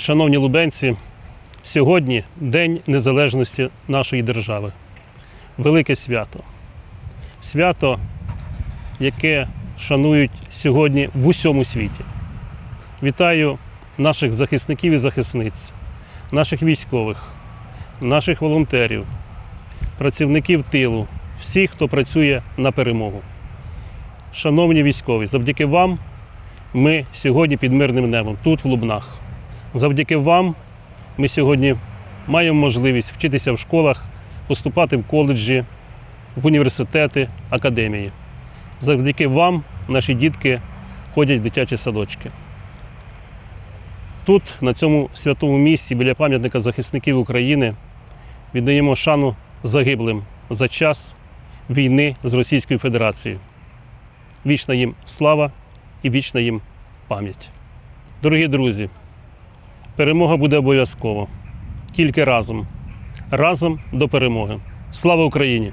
Шановні лубенці, сьогодні День Незалежності нашої держави. Велике свято. Свято, яке шанують сьогодні в усьому світі. Вітаю наших захисників і захисниць, наших військових, наших волонтерів, працівників тилу, всіх, хто працює на перемогу. Шановні військові, завдяки вам ми сьогодні під мирним небом, тут в Лубнах. Завдяки вам ми сьогодні маємо можливість вчитися в школах, поступати в коледжі, в університети, академії. Завдяки вам наші дітки ходять в дитячі садочки. Тут, на цьому святому місці, біля пам'ятника захисників України, віддаємо шану загиблим за час війни з Російською Федерацією. Вічна їм слава і вічна їм пам'ять. Дорогі друзі, перемога буде обов'язково. Тільки разом. Разом до перемоги. Слава Україні!